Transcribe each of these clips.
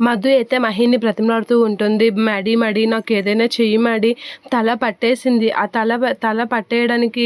మధు అయితే మహిని బ్రతిమలాడుతూ ఉంటుంది. మడి మడి నాకు ఏదైనా చెయ్యి మడి. తల పట్టేసింది. ఆ తల తల పట్టేయడానికి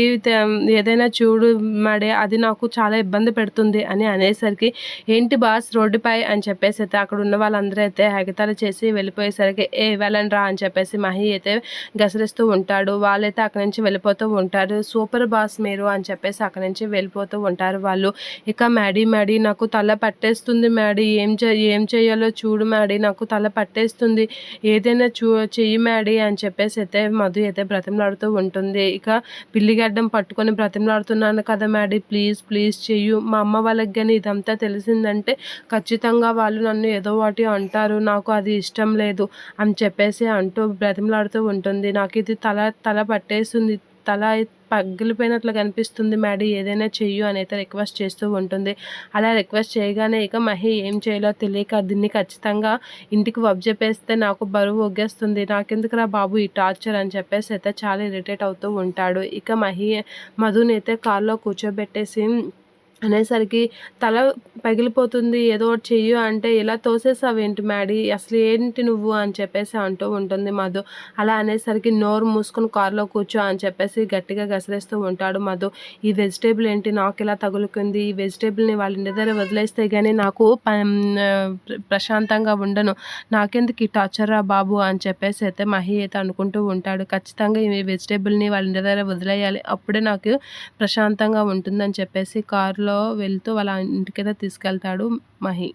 ఏదైనా చూడు మడి అది నాకు చాలా ఇబ్బంది పెడుతుంది అని అనేసరికి ఏంటి బాస్ రోడ్డుపై అని చెప్పేసి అయితే అక్కడ ఉన్న వాళ్ళందరూ అయితే ఎగతాళి చేసి వెళ్ళిపోయేసరికి ఏ వెళ్ళండి రా అని చెప్పేసి మహి అయితే గసరిస్తూ ఉంటాడు. వాళ్ళైతే అక్కడి నుంచి వెళ్ళిపోతూ ఉంటారు. సూపర్ బాస్ మీరు అని చెప్పేసి అక్కడి నుంచి వెళ్ళిపోతూ ఉంటారు వాళ్ళు. ఇక మ్యాడీ మ్యాడీ నాకు తల పట్టేస్తుంది మ్యాడీ ఏం చే ఏం చేయాలో చూడు మ్యాడీ నాకు తల పట్టేస్తుంది. ఏదైనా చూ చెయ్యి మ్యాడీ అని చెప్పేసి అయితే మధు అయితే బ్రతిమలాడుతూ ఉంటుంది. ఇక పిల్లిగడ్డం పట్టుకొని బ్రతిమలాడుతున్నాను కదా మ్యాడీ ప్లీజ్ ప్లీజ్ చెయ్యు. మా అమ్మ వాళ్ళకి కానీ ఇదంతా తెలిసిందంటే ఖచ్చితంగా వాళ్ళు నన్ను ఏదో ఒకటి అంటారు. నాకు అది ఇష్టం లేదు అని చెప్పేసి అంటూ బ్రతిమలాడుతూ ఉంటుంది. నాకు ఇది తల తల పట్టేస్తుంది. తల పగిలిపోయినట్లు కనిపిస్తుంది మ్యాడీ ఏదైనా చెయ్యు అని అయితే రిక్వెస్ట్ చేస్తూ ఉంటుంది. అలా రిక్వెస్ట్ చేయగానే ఇక మహి ఏం చేయాలో తెలియక దీన్ని ఖచ్చితంగా ఇంటికి చెప్పేస్తే నాకు బరువు ఒగ్గేస్తుంది. నాకెందుకురా బాబు ఈ టార్చర్ అని చెప్పేసి అయితే చాలా ఇరిటేట్ అవుతూ ఉంటాడు. ఇక మహి మధుని అయితే కార్లో కూర్చోబెట్టేసి అనేసరికి తల పగిలిపోతుంది ఏదో ఒకటి చెయ్యు అంటే ఇలా తోసేసావేంటి మ్యాడీ? అసలు ఏంటి నువ్వు అని చెప్పేసి అంటూ ఉంటుంది మధు. అలా అనేసరికి నోరు మూసుకొని కారులో కూర్చో అని చెప్పేసి గట్టిగా గసరేస్తూ ఉంటాడు మధు. ఈ వెజిటేబుల్ ఏంటి? నాకు ఇలా తగులుకుంది. ఈ వెజిటేబుల్ని వాళ్ళ ఇంటి దగ్గర వదిలేస్తే కానీ నాకు ప్రశాంతంగా ఉండను. నాకెందుకు ఈ టార్చర్ రా బాబు అని చెప్పేసి అయితే మహి అయితే అనుకుంటూ ఉంటాడు. ఖచ్చితంగా ఈ వెజిటేబుల్ని వాళ్ళ ఇంటి దగ్గర వదిలేయాలి. అప్పుడే నాకు ప్రశాంతంగా ఉంటుందని చెప్పేసి కారులో వెళ్తూ వాళ్ళ ఇంటికైతే తీసుకెళ్తాడు మహి.